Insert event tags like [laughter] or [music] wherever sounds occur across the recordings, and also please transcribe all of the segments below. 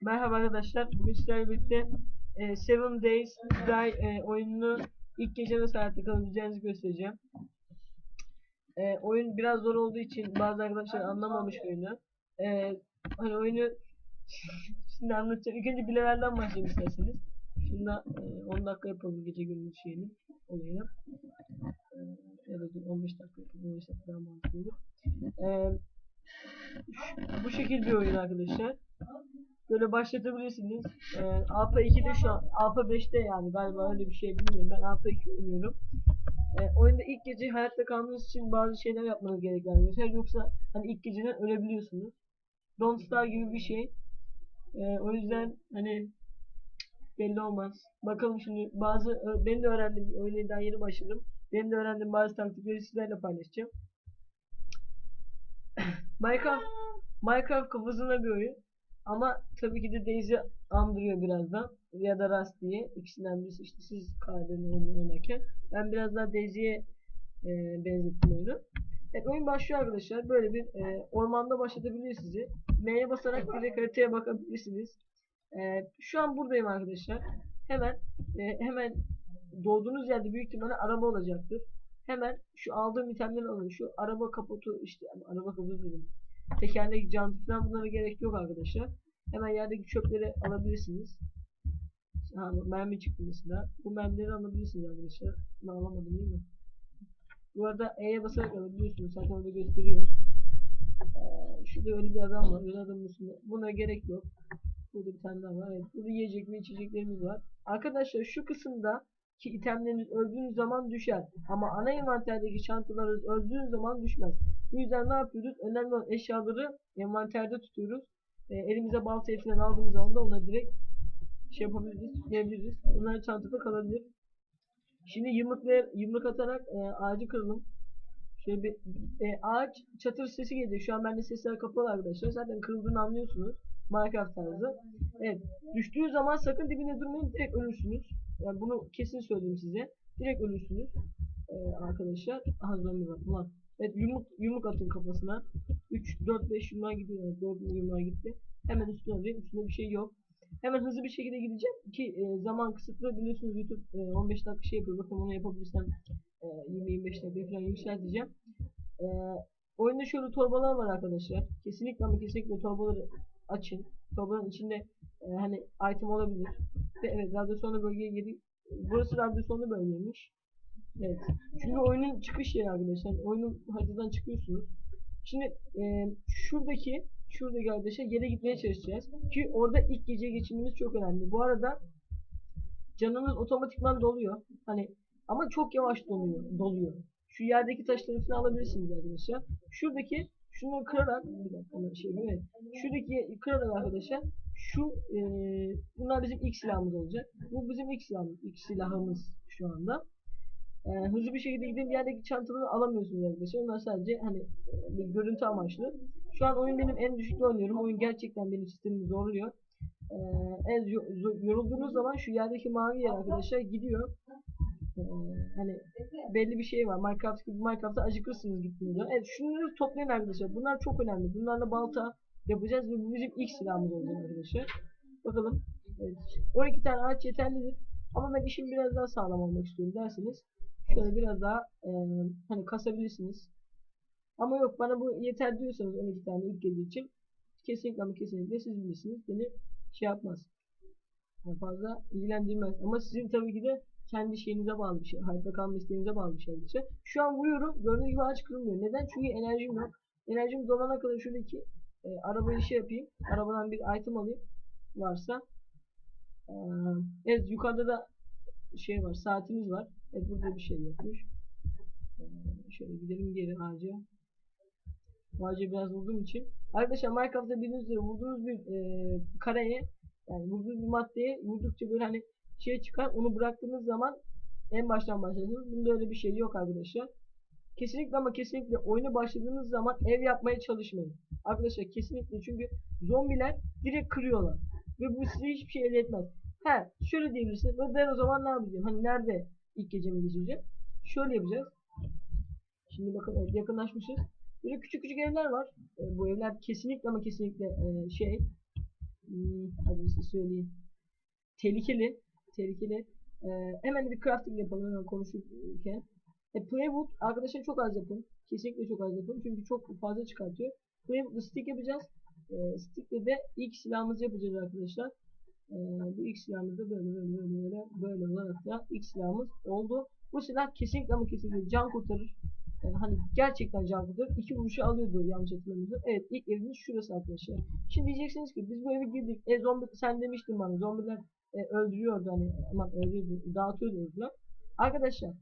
Merhaba arkadaşlar. Bugün sizlerle birlikte e, Seven Days to Die e, oyununu ilk gece nasıl hayatta kalabileceğinizi göstereceğim. E, oyun biraz zor olduğu için bazı arkadaşlar anlamamış oyunu. E, hani oyunu [laughs] şimdi anlatacağım. İlk önce bir levelden başlayayım isterseniz. Şunda e, 10 dakika yapalım gece gündüz şeyini olayını. E, ya da dur, 15 dakika yapalım. 15 dakika daha mantıklı olur. E, bu şekil bir oyun arkadaşlar. Böyle başlatabilirsiniz. Ee, Alpha 2'de şu an, Alpha 5'te yani galiba öyle bir şey bilmiyorum. Ben Alpha 2 oynuyorum. Ee, oyunda ilk gece hayatta kalmanız için bazı şeyler yapmanız gerekiyor arkadaşlar. Yoksa hani ilk geceden ölebiliyorsunuz. Don't Starve gibi bir şey. Ee, o yüzden hani belli olmaz. Bakalım şimdi bazı ben de öğrendim oyuna daha yeni başladım. Benim de öğrendiğim bazı taktikleri sizlerle paylaşacağım. [coughs] Minecraft Minecraft kafasında bir oyun. Ama tabii ki de Daisy andırıyor birazdan. Ya da Rust diye. İkisinden birisi işte siz oyunu oynarken. Ben biraz daha Daisy'ye e, benzettim oyunu. Evet oyun başlıyor arkadaşlar. Böyle bir e, ormanda başlatabilir sizi. M'ye basarak direkt haritaya bakabilirsiniz. E, şu an buradayım arkadaşlar. Hemen e, hemen doğduğunuz yerde büyük ihtimalle araba olacaktır. Hemen şu aldığım itemleri alın. Şu araba kaputu işte araba kaputu dedim. Tekerlek, jant falan bunlara gerek yok arkadaşlar. Hemen yerdeki çöpleri alabilirsiniz. Ha, mermi çıktı mesela. Bu mermileri alabilirsiniz arkadaşlar. Ben alamadım değil mi? Bu arada E'ye basarak alabiliyorsunuz. Zaten orada gösteriyor. Ee, şurada öyle bir adam var. Öyle adamın üstünde. Buna gerek yok. Burada bir tane daha var. Evet. Burada yiyecek ve içeceklerimiz var. Arkadaşlar şu kısımda ki itemleriniz öldüğünüz zaman düşer. Ama ana envanterdeki çantalarınız öldüğünüz zaman düşmez. Bu yüzden ne yapıyoruz? Önemli olan eşyaları envanterde tutuyoruz. E, elimize balta hepsinden aldığımız zaman da ona direkt şey yapabiliriz, tutmayabiliriz. Onlar çantada kalabilir. Şimdi yumrukla, yumruk atarak e, ağacı kıralım. Şöyle bir e, ağaç çatır sesi geliyor. Şu an bende sesler kapalı arkadaşlar. Zaten kırıldığını anlıyorsunuz. Minecraft tarzı. Evet. Düştüğü zaman sakın dibine durmayın. Direkt ölürsünüz. Yani bunu kesin söyleyeyim size. Direkt ölürsünüz. E, arkadaşlar. Aha zombi var. Ulan. Evet yumruk, yumruk atın kafasına. 3, 4, 5 yumruğa gidiyor. Evet, 4 yumruğa gitti. Hemen üstüne alayım. Üstünde bir şey yok. Hemen hızlı bir şekilde gideceğim ki e, zaman kısıtlı biliyorsunuz YouTube e, 15 dakika şey yapıyor. Bakın onu yapabilirsem e, 20-25 dakika falan yükselteceğim. E, oyunda şöyle torbalar var arkadaşlar. Kesinlikle ama kesinlikle torbaları açın. Torbaların içinde e, hani item olabilir. Ve evet radyasyonlu bölgeye girdik. Burası radyasyonlu bölgeymiş. Evet. Çünkü oyunun çıkış yeri arkadaşlar. Oyunun haritadan çıkıyorsunuz. Şimdi e, şuradaki şuradaki arkadaşlar yere gitmeye çalışacağız. Ki orada ilk gece geçirmeniz çok önemli. Bu arada canınız otomatikman doluyor. Hani ama çok yavaş doluyor. doluyor. Şu yerdeki taşları falan alabilirsiniz arkadaşlar. Şuradaki şunu kırarak bir dakika şey evet. Şuradaki kırarak arkadaşlar şu e, bunlar bizim ilk silahımız olacak. Bu bizim ilk silahımız, ilk silahımız şu anda. E, hızlı bir şekilde gidip yerdeki çantaları alamıyorsunuz arkadaşlar. Onlar sadece hani e, bir görüntü amaçlı. Şu an oyun benim en düşükte oynuyorum. Oyun gerçekten benim sistemimi zorluyor. Ee, en yorulduğunuz zaman şu yerdeki mavi yer arkadaşlar gidiyor. Ee, hani belli bir şey var. Minecraft gibi Minecraft'ta acıkırsınız gittiğinizde. Evet şunları toplayın arkadaşlar. Bunlar çok önemli. Bunlarla balta yapacağız ve bu bizim ilk silahımız olacak arkadaşlar. Bakalım. Evet. 12 tane ağaç yeterlidir. Ama ben işim biraz daha sağlam olmak istiyorum derseniz şöyle biraz daha e, hani kasabilirsiniz. Ama yok bana bu yeter diyorsanız 12 tane ilk gece için kesinlikle ama kesinlikle siz bilirsiniz. Beni şey yapmaz. Yani fazla ilgilendirmez. Ama sizin tabii ki de kendi şeyinize bağlı bir şey. Hayatta kalma isteğinize bağlı bir şey. arkadaşlar. Şu an vuruyorum. Gördüğünüz gibi ağaç kırılmıyor. Neden? Çünkü enerjim yok. Enerjim dolana kadar şuradaki e, arabayı şey yapayım. Arabadan bir item alayım. Varsa. Ee, evet yukarıda da şey var. Saatimiz var. Evet burada bir şey yokmuş. Ee, şöyle gidelim geri ağaca. Ağaca biraz vurduğum için. Arkadaşlar Minecraft'ta bildiğiniz üzere vurduğunuz bir e, kareye yani vurduğunuz bir maddeye vurdukça böyle hani şey çıkar onu bıraktığınız zaman en baştan başlıyorsunuz. Bunda öyle bir şey yok arkadaşlar. Kesinlikle ama kesinlikle oyuna başladığınız zaman ev yapmaya çalışmayın. Arkadaşlar kesinlikle çünkü zombiler direkt kırıyorlar. Ve bu size hiçbir şey elde etmez. He şöyle diyebilirsiniz. "Ve Ben o zaman ne yapacağım? Hani nerede ilk gecemi geçireceğim? Şöyle yapacağız. Şimdi bakın evet, yakınlaşmışız. Böyle küçük küçük evler var. E, bu evler kesinlikle ama kesinlikle e, şey hmm, hadi size söyleyeyim. Tehlikeli. Tehlikeli. Ee, hemen bir crafting yapalım hemen konuşurken. E, plywood arkadaşlar çok az yapın. Kesinlikle çok az yapın. Çünkü çok fazla çıkartıyor. Plywood'la stick yapacağız. E, stick'le de ilk silahımızı yapacağız arkadaşlar. E, bu ilk silahımız da böyle böyle böyle böyle böyle olarak da ilk oldu. Bu silah kesinlikle ama kesinlikle can kurtarır. Yani hani gerçekten can kurtarır. İki vuruşu alıyordu yanlış hatırlamıyorsam. Evet ilk evimiz şurası arkadaşlar. Şimdi diyeceksiniz ki biz bu eve girdik. E zombi sen demiştin bana zombiler e, öldürüyordu hani aman öldürüyordu dağıtıyordu falan. Arkadaşlar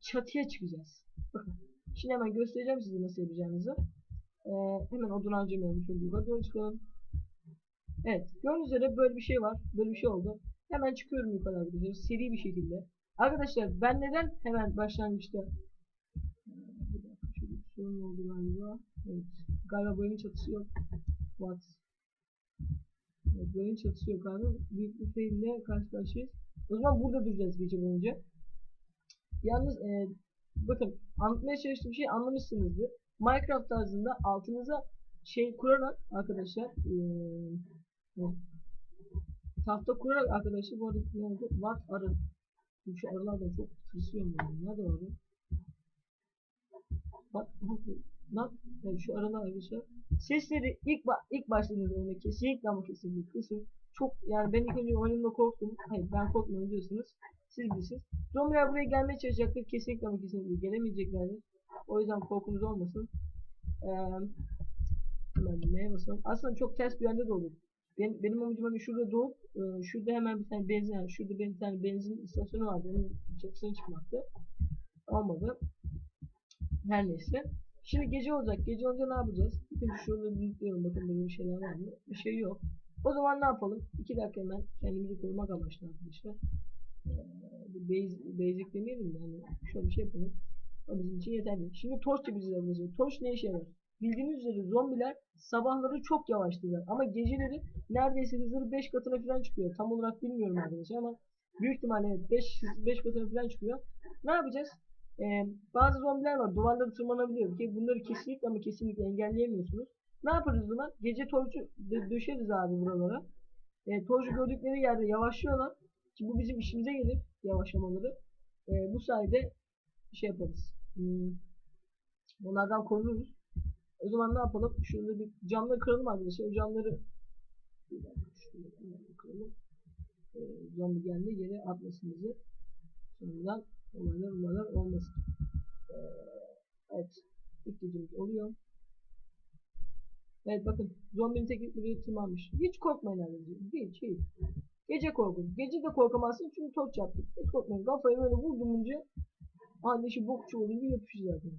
çatıya çıkacağız. Bakın. Şimdi hemen göstereceğim size nasıl yapacağınızı. Ee, hemen odun harcamayalım. Şöyle yukarı çıkalım. Evet. Gördüğünüz üzere böyle bir şey var. Böyle bir şey oldu. Hemen çıkıyorum yukarı arkadaşlar. Seri bir şekilde. Arkadaşlar ben neden hemen başlangıçta bir sorun oldu galiba. Evet. Galiba evin çatısı yok. What? Evet, evin çatısı yok abi. Büyük bir fail ile karşı karşıyayız. O zaman burada duracağız gece boyunca. Yalnız e, bakın anlatmaya çalıştığım şey anlamışsınızdır. Minecraft tarzında altınıza şey kurarak arkadaşlar e, tahta kurarak arkadaşlar bu arada oldu? What arı. Şu arılardan çok tırsıyorum ben. Nerede arı? Bak, [laughs] lan yani şu aralar arkadaşlar. Sesleri ilk ba ilk başladığınız oyunda kesinlikle ama kesinlikle kısın. Çok yani ben ilk önce oyunumda korktum. Hayır ben korkmuyorum diyorsunuz. Siz bilirsiniz. Zombiler buraya gelmeye çalışacaktır. Kesinlikle ama kesinlikle gelemeyeceklerdir. O yüzden korkunuz olmasın. Ee, hemen M'ye basalım. Aslında çok ters bir yerde de olur. Benim, benim amacım hani şurada doğup e, şurada hemen bir tane benzin yani şurada bir tane benzin istasyonu vardı. Onun çatısına çıkmaktı. Olmadı. Her neyse. Şimdi gece olacak. Gece olunca ne yapacağız? İlk önce şurada büyütleyelim. Bakın böyle bir şeyler var mı? Bir şey yok. O zaman ne yapalım? İki dakika hemen kendimizi korumak amaçlı arkadaşlar. Ee, basic, basic demeyelim de hani şöyle bir şey yapalım. O bizim için yeterli. Şimdi torç yapacağız arkadaşlar. Torç ne işe yarar? Bildiğiniz üzere zombiler sabahları çok yavaştılar. Ama geceleri neredeyse hızları 5 katına falan çıkıyor. Tam olarak bilmiyorum arkadaşlar ama büyük ihtimalle 5 5 katına falan çıkıyor. Ne yapacağız? Ee, bazı zombiler var. Duvarları tırmanabiliyor. Ki bunları kesinlikle ama kesinlikle engelleyemiyorsunuz. Ne yaparız zaman? Gece torcu dö döşeriz abi buralara. E, torcu gördükleri yerde yavaşlıyorlar. Ki bu bizim işimize gelir. Yavaşlamaları. E, bu sayede şey yaparız. Hmm, onlardan korunuruz. O zaman ne yapalım? Şurada bir camları kıralım arkadaşlar. Camları kıralım. E, zombi geldi yere atmasın bizi. Sonradan olaylar olaylar olmasın. E, evet. İlk gecemiz oluyor. Evet bakın zombinin teknik buraya tırmanmış. Hiç korkmayın arkadaşlar. Hiç hiç. Gece korkun. Gece de korkamazsın çünkü torç yaptık. Hiç korkmayın. Kafayı böyle vurdum önce annesi bok çuvalı gibi yapışır zaten.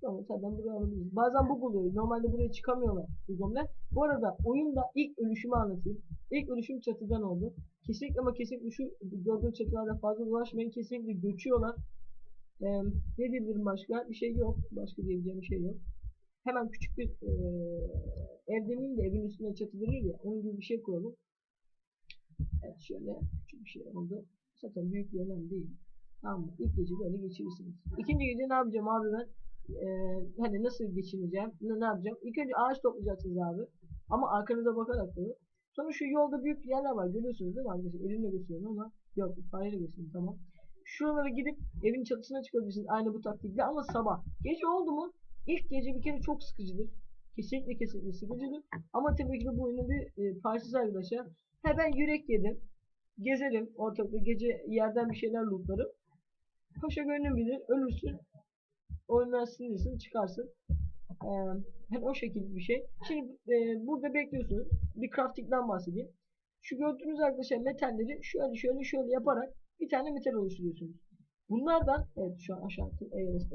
Tamam zaten buraya alabiliriz. Bazen bug oluyor. Normalde buraya çıkamıyorlar bu zombiler. Bu arada oyunda ilk ölüşümü anlatayım. İlk ölüşüm çatıdan oldu. Kesinlikle ama kesinlikle şu gördüğün çatılarda fazla dolaşmayın. Kesinlikle göçüyorlar. Ee, ne diyebilirim başka? Bir şey yok. Başka diyebileceğim bir şey yok hemen küçük bir e, ev demeyeyim de evin üstüne çatı verir ya onun gibi bir şey kuralım. Evet şöyle küçük bir şey oldu. Zaten büyük bir önem değil. Tamam mı? İlk gece böyle geçirirsiniz. İkinci gece ne yapacağım abi ben? Ee, hani nasıl geçineceğim? Ne, ne yapacağım? İlk önce ağaç toplayacaksınız abi. Ama arkanıza bakarak böyle. Sonra şu yolda büyük yerler var. Görüyorsunuz değil mi arkadaşlar? Elimle gösteriyorum ama yok fareyle gösteriyorum tamam. Şuralara gidip evin çatısına çıkabilirsiniz aynı bu taktikle ama sabah. Gece oldu mu İlk gece bir kere çok sıkıcıdır. Kesinlikle kesinlikle sıkıcıdır. Ama tabii ki bu oyunun bir e, parçası arkadaşlar. He ben yürek yedim. Gezerim ortalıkta gece yerden bir şeyler lootlarım. Paşa gönlüm bilir ölürsün. Oyundan sinirsin çıkarsın. Ee, o şekilde bir şey. Şimdi e, burada bekliyorsunuz. Bir crafting'den bahsedeyim. Şu gördüğünüz arkadaşlar metalleri şöyle şöyle şöyle yaparak bir tane metal oluşturuyorsunuz. Bunlardan evet şu an aşağı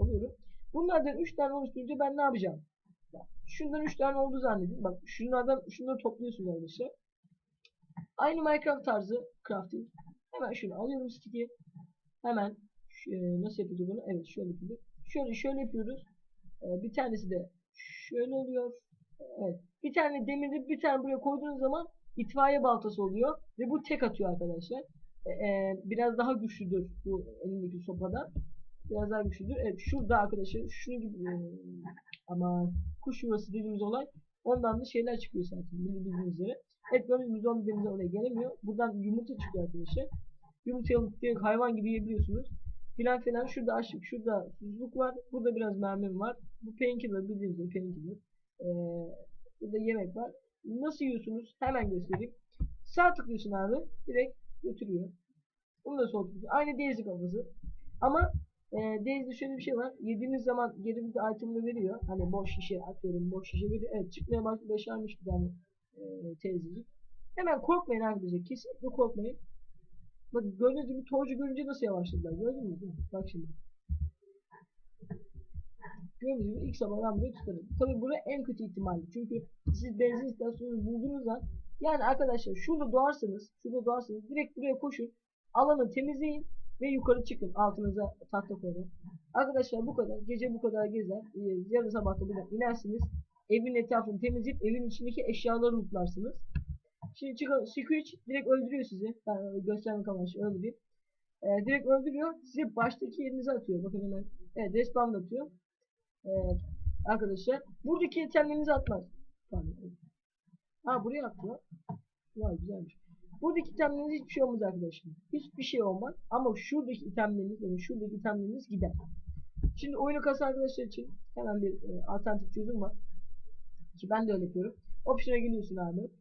alıyorum. Bunlardan 3 tane oluşturunca ben ne yapacağım? Şundan 3 tane oldu zannedin. Bak şunlardan şunları topluyorsun arkadaşlar. Aynı Minecraft tarzı crafting. Hemen şunu alıyorum stick'i. Hemen e, nasıl yapıyorduk bunu? Evet şöyle yapıyorduk. Şöyle şöyle yapıyoruz. Ee, bir tanesi de şöyle oluyor. Evet. Bir tane demiri bir tane buraya koyduğunuz zaman itfaiye baltası oluyor. Ve bu tek atıyor arkadaşlar. Ee, biraz daha güçlüdür bu elindeki sopadan biraz daha güçlüdür. Evet şurada arkadaşlar şunu gibi ama kuş yuvası dediğimiz olay ondan da şeyler çıkıyor zaten bildiğiniz üzere. Evet gördüğünüz zombileriniz oraya gelemiyor. Buradan yumurta çıkıyor arkadaşlar. Yumurtayı alıp hayvan gibi yiyebiliyorsunuz. Filan filan şurada açlık, şurada susuzluk var. Burada biraz mermim var. Bu painkiller bildiğiniz gibi painkiller. Ee, burada yemek var. Nasıl yiyorsunuz? Hemen göstereyim. Sağ tıklıyorsun abi. Direkt götürüyor. Bunu da sol tıklıyorsun. Aynı Daisy kafası. Ama e, Daisy'de şöyle bir şey var. Yediğiniz zaman geri bir item'ını veriyor. Hani boş şişe atıyorum. Boş şişe veriyor. Evet çıkmaya başladı. Başarmış bir tane e, teyzecik. Hemen korkmayın arkadaşlar. Kesinlikle korkmayın. Bak gördüğünüz gibi torcu görünce nasıl yavaşladılar. Gördünüz mü? Bak şimdi. Gördüğünüz gibi ilk sabah ben burayı tutarım. Tabi burası en kötü ihtimalle. Çünkü siz benzin istasyonu bulduğunuz an yani arkadaşlar şurada doğarsanız şurada doğarsanız direkt buraya koşun. Alanı temizleyin ve yukarı çıkın. Altınıza tahta koyun. Arkadaşlar bu kadar. Gece bu kadar gezer. Ee, Yarın sabah da buradan inersiniz. Evin etrafını temizleyip evin içindeki eşyaları lootlarsınız. Şimdi çıkın Squitch direkt öldürüyor sizi. Ben göstermek amaçlı öldüreyim. Ee, direkt öldürüyor. Size baştaki yerinize atıyor. Bakın hemen. Evet respawn atıyor. Evet. Arkadaşlar. Buradaki itemlerinizi atmaz. Pardon. Ha buraya atıyor. Vay güzelmiş. Buradaki itemleriniz hiçbir şey olmaz arkadaşlar. Hiçbir şey olmaz. Ama şuradaki itemleriniz, yani şuradaki itemleriniz gider. Şimdi oyunu kasan arkadaşlar için hemen bir e, alternatif çözüm var. Ki ben de öyle yapıyorum. Option'a geliyorsun abi.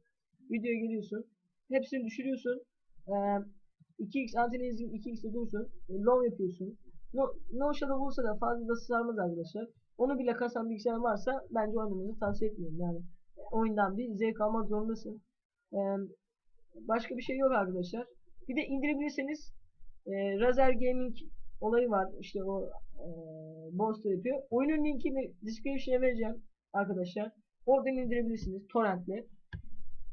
Videoya geliyorsun. Hepsini düşürüyorsun. Ee, 2x anti-aliasing 2x'de dursun. E, low yapıyorsun. No, no shadow olsa da fazla da sarmaz arkadaşlar. Onu bile kasan bilgisayar varsa bence oynamanızı tavsiye etmiyorum. Yani e, oyundan bir zevk almak zorundasın. Ee, başka bir şey yok arkadaşlar. Bir de indirebilirseniz e, Razer Gaming olayı var. İşte o e, Monster yapıyor. Oyunun linkini description'a vereceğim arkadaşlar. Oradan indirebilirsiniz torrentle.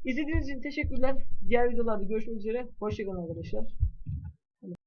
İzlediğiniz için teşekkürler. Diğer videolarda görüşmek üzere. Hoşçakalın arkadaşlar.